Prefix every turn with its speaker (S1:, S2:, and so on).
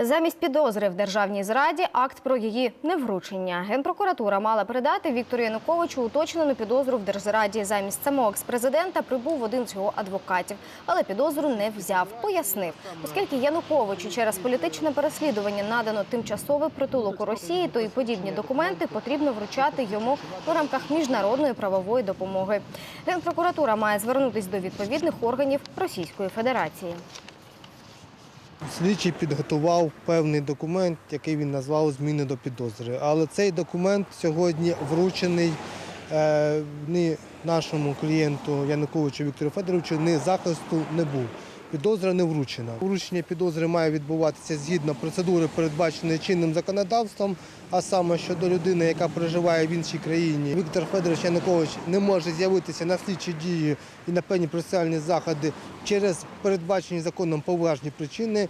S1: Замість підозри в державній зраді акт про її невручення. Генпрокуратура мала передати Віктору Януковичу уточнену підозру в держзраді. Замість самого експрезидента прибув один з його адвокатів, але підозру не взяв. Пояснив, оскільки Януковичу через політичне переслідування надано тимчасовий притулок у Росії, то і подібні документи потрібно вручати йому у рамках міжнародної правової допомоги. Генпрокуратура має звернутися до відповідних органів Російської Федерації.
S2: Слідчий підготував певний документ, який він назвав зміни до підозри. Але цей документ сьогодні вручений е, ні нашому клієнту Януковичу Віктору Федоровичу, ні захисту не був. Підозра не вручена. Вручення підозри має відбуватися згідно процедури, передбаченої чинним законодавством, а саме щодо людини, яка проживає в іншій країні. Віктор Федорович Янукович не може з'явитися на слідчі дії і на певні процесуальні заходи через передбачені законом поважні причини.